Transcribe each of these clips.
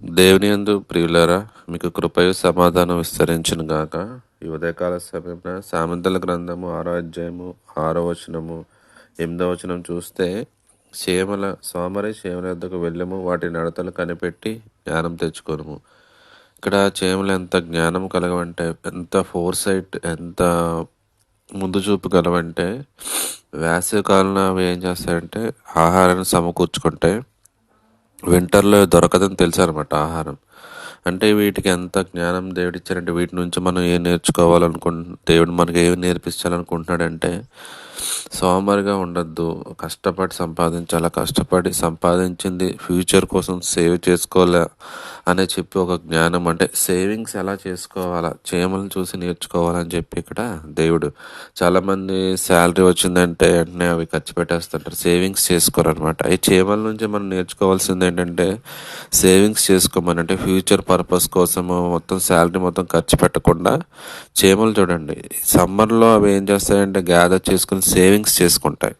దేవుని యందు ప్రియులరా మీకు కృపయు సమాధానం విస్తరించిన గాక. ఈ ఉదయకాల సమయంలో సామెతల గ్రంథము ఆరో అధ్యాయము ఆరో వచనము ఎనిమిదో వచనం చూస్తే చేమల సోమరి క్షేమల యొద్దకు వెళ్ళము వాటి నడతలు కనిపెట్టి జ్ఞానం తెచ్చుకోను ఇక్కడ చేమలు ఎంత జ్ఞానం కలగవంటే ఎంత ఫోర్సైట్ ఎంత ముందు చూపు కలవంటే వేసవి కాలంలో అవి ఏం చేస్తాయంటే ఆహారాన్ని సమకూర్చుకుంటాయి వింటర్లో దొరకదని తెలుసు అనమాట ఆహారం. అంటే వీటికి ఎంత జ్ఞానం దేవుడు ఇచ్చారంటే వీటి నుంచి మనం ఏం నేర్చుకోవాలనుకుంటు దేవుడు మనకి ఏమి నేర్పించాలనుకుంటున్నాడంటే సోమరిగా ఉండద్దు. కష్టపడి సంపాదించాలా? కష్టపడి సంపాదించింది ఫ్యూచర్ కోసం సేవ్ చేసుకోవాలా అనే చెప్పి ఒక జ్ఞానం అంటే సేవింగ్స్ ఎలా చేసుకోవాలా? చేమలను చూసి నేర్చుకోవాలని చెప్పి ఇక్కడ దేవుడు. చాలామంది శాలరీ వచ్చిందంటే వెంటనే అవి ఖర్చు పెట్టేస్తుంటారు. సేవింగ్స్ చేసుకోరనమాట ఈ చేమల నుంచి మనం నేర్చుకోవాల్సింది ఏంటంటే సేవింగ్స్ చేసుకోమని అంటే ఫ్యూచర్ పర్పస్ కోసము మొత్తం శాలరీ మొత్తం ఖర్చు పెట్టకుండా చేమలు చూడండి. సమ్మర్లో అవి ఏం చేస్తాయంటే గ్యాదర్ చేసుకుని సేవింగ్స్ చేసుకుంటాయి.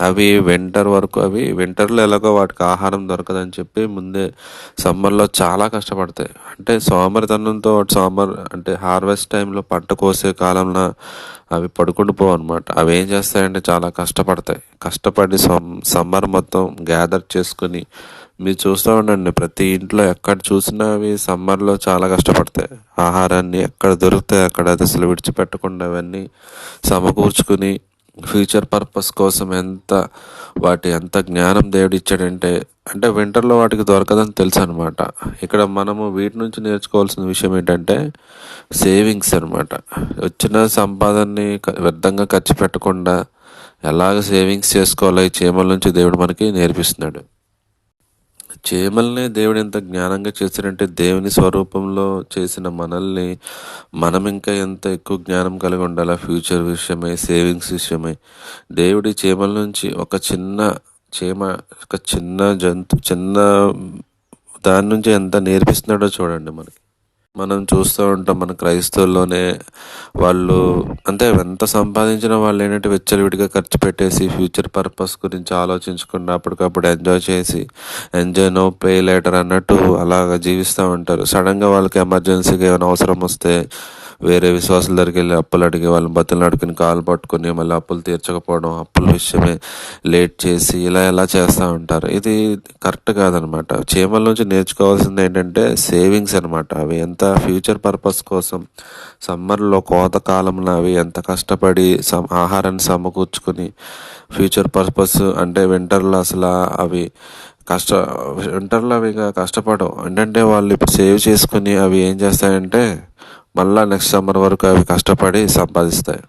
అవి వింటర్ వరకు అవి వింటర్లో ఎలాగో వాటికి ఆహారం దొరకదని చెప్పి ముందే సమ్మర్లో చాలా కష్టపడతాయి. అంటే సోమరితనంతో సోమర్ అంటే హార్వెస్ట్ టైంలో పంట కోసే కాలంలో అవి పడుకుంటూ పోవు అనమాట అవి ఏం చేస్తాయంటే చాలా కష్టపడతాయి. కష్టపడి సమ్మర్ మొత్తం గ్యాదర్ చేసుకుని మీరు చూస్తూ ఉండండి. ప్రతి ఇంట్లో ఎక్కడ చూసినా అవి సమ్మర్లో చాలా కష్టపడతాయి. ఆహారాన్ని ఎక్కడ దొరుకుతాయి అక్కడ అసలు విడిచిపెట్టకుండా అవన్నీ సమకూర్చుకుని ఫ్యూచర్ పర్పస్ కోసం ఎంత వాటి ఎంత జ్ఞానం దేవుడు ఇచ్చాడంటే అంటే వింటర్లో వాటికి దొరకదని తెలుసు అనమాట ఇక్కడ మనము వీటి నుంచి నేర్చుకోవాల్సిన విషయం ఏంటంటే సేవింగ్స్ అనమాట వచ్చిన సంపాదనని వ్యర్థంగా ఖర్చు పెట్టకుండా ఎలాగ సేవింగ్స్ చేసుకోవాలో ఈ చీమల నుంచి దేవుడు మనకి నేర్పిస్తున్నాడు. చేమల్ని దేవుడు ఎంత జ్ఞానంగా చేశాడంటే దేవుని స్వరూపంలో చేసిన మనల్ని మనం ఇంకా ఎంత ఎక్కువ జ్ఞానం కలిగి ఉండాలా ఫ్యూచర్ విషయమై సేవింగ్స్ విషయమై. దేవుడి చేమల నుంచి ఒక చిన్న చేమ ఒక చిన్న జంతు చిన్న దాని నుంచి ఎంత నేర్పిస్తున్నాడో చూడండి మనకి. మనం చూస్తూ ఉంటాం మన క్రైస్తవుల్లోనే వాళ్ళు అంటే ఎంత సంపాదించిన వాళ్ళు ఏంటంటే విచ్చలవిడిగా ఖర్చు పెట్టేసి ఫ్యూచర్ పర్పస్ గురించి ఆలోచించకుండా అప్పటికప్పుడు ఎంజాయ్ చేసి ఎంజాయ్ నో పే లేటర్ అన్నట్టు అలాగ జీవిస్తూ ఉంటారు. సడన్గా వాళ్ళకి ఎమర్జెన్సీగా ఏమైనా అవసరం వస్తే వేరే విశ్వాసాల దగ్గరికి వెళ్ళి అప్పులు అడిగి వాళ్ళని బతులు అడుగుని కాలు పట్టుకుని మళ్ళీ అప్పులు తీర్చకపోవడం అప్పుల విషయమే లేట్ చేసి ఇలా ఎలా చేస్తూ ఉంటారు. ఇది కరెక్ట్ కాదనమాట. చీమల నుంచి నేర్చుకోవాల్సింది ఏంటంటే సేవింగ్స్ అనమాట అవి ఎంత ఫ్యూచర్ పర్పస్ కోసం సమ్మర్లో కోత కాలంలో అవి ఎంత కష్టపడి సమ్ ఆహారాన్ని సమకూర్చుకుని ఫ్యూచర్ పర్పస్ అంటే వింటర్లో అసలు అవి కష్ట వింటర్లో అవి కష్టపడవు. ఏంటంటే వాళ్ళు ఇప్పుడు సేవ్ చేసుకుని అవి ఏం చేస్తాయంటే మళ్ళీ నెక్స్ట్ సమ్మర్ వరకు అవి కష్టపడి సంపాదిస్తాయి.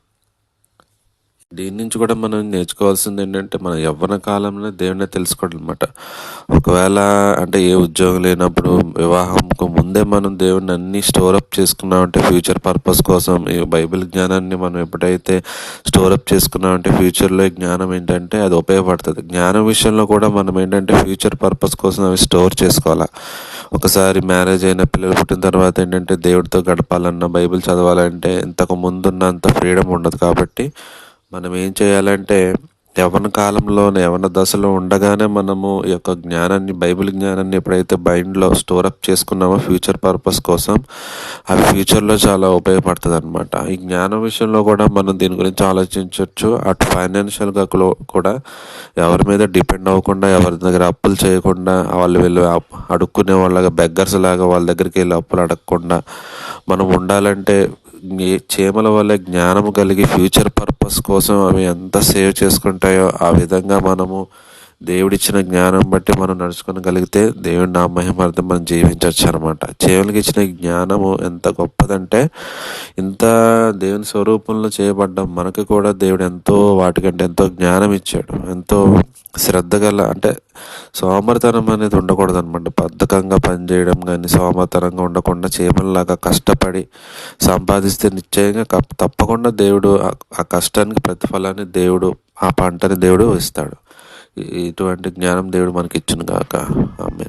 దీని నుంచి కూడా మనం నేర్చుకోవాల్సింది ఏంటంటే మన యవ్వన కాలంలో దేవుడిని తెలుసుకోవడం అనమాట ఒకవేళ అంటే ఏ ఉద్యోగం లేనప్పుడు వివాహంకు ముందే మనం దేవుడిని అన్ని స్టోర్ అప్ చేసుకున్నామంటే ఫ్యూచర్ పర్పస్ కోసం ఈ బైబిల్ జ్ఞానాన్ని మనం ఎప్పుడైతే స్టోర్ అప్ చేసుకున్నామంటే ఫ్యూచర్లో జ్ఞానం ఏంటంటే అది ఉపయోగపడుతుంది. జ్ఞానం విషయంలో కూడా మనం ఏంటంటే ఫ్యూచర్ పర్పస్ కోసం అవి స్టోర్ చేసుకోవాలి. ఒకసారి మ్యారేజ్ అయిన పిల్లలు పుట్టిన తర్వాత ఏంటంటే దేవుడితో గడపాలన్నా బైబిల్ చదవాలంటే ఇంతకు ముందున్నంత ఫ్రీడమ్ ఉండదు కాబట్టి మనం ఏం చేయాలంటే యవన కాలంలోనే యవన దశలో ఉండగానే మనము ఈ యొక్క జ్ఞానాన్ని బైబిల్ జ్ఞానాన్ని ఎప్పుడైతే బైండ్లో స్టోర్ అప్ చేసుకున్నామో ఫ్యూచర్ పర్పస్ కోసం అవి ఫ్యూచర్లో చాలా ఉపయోగపడుతుంది అనమాట ఈ జ్ఞానం విషయంలో కూడా మనం దీని గురించి ఆలోచించవచ్చు అటు ఫైనాన్షియల్గా కూడా ఎవరి మీద డిపెండ్ అవ్వకుండా ఎవరి దగ్గర అప్పులు చేయకుండా వాళ్ళు వెళ్ళి అడుక్కునే వాళ్ళగా బెగ్గర్స్ లాగా వాళ్ళ దగ్గరికి వెళ్ళి అప్పులు అడగకుండా మనం ఉండాలంటే చేమల వల్ల జ్ఞానం కలిగి ఫ్యూచర్ పర్పస్ కోసం అవి ఎంత సేవ్ చేసుకుంటాయో ఆ విధంగా మనము దేవుడిచ్చిన జ్ఞానం బట్టి మనం నడుచుకోగలిగితే దేవుడి నా మహిమార్థం మనం జీవించవచ్చు అనమాట చేవులకి ఇచ్చిన జ్ఞానము ఎంత గొప్పదంటే ఇంత దేవుని స్వరూపంలో చేయబడ్డం మనకు కూడా దేవుడు ఎంతో వాటికంటే ఎంతో జ్ఞానం ఇచ్చాడు ఎంతో శ్రద్ధ గల అంటే సోమరితనం అనేది ఉండకూడదు అనమాట బద్ధకంగా పనిచేయడం కానీ సోమరితనంగా ఉండకుండా చేపలలాగా కష్టపడి సంపాదిస్తే నిశ్చయంగా తప్పకుండా దేవుడు ఆ కష్టానికి ప్రతిఫలాన్ని దేవుడు ఆ పంటని దేవుడు ఇస్తాడు. ఇటువంటి జ్ఞానం దేవుడు మనకి ఇచ్చిన కాక ఆమె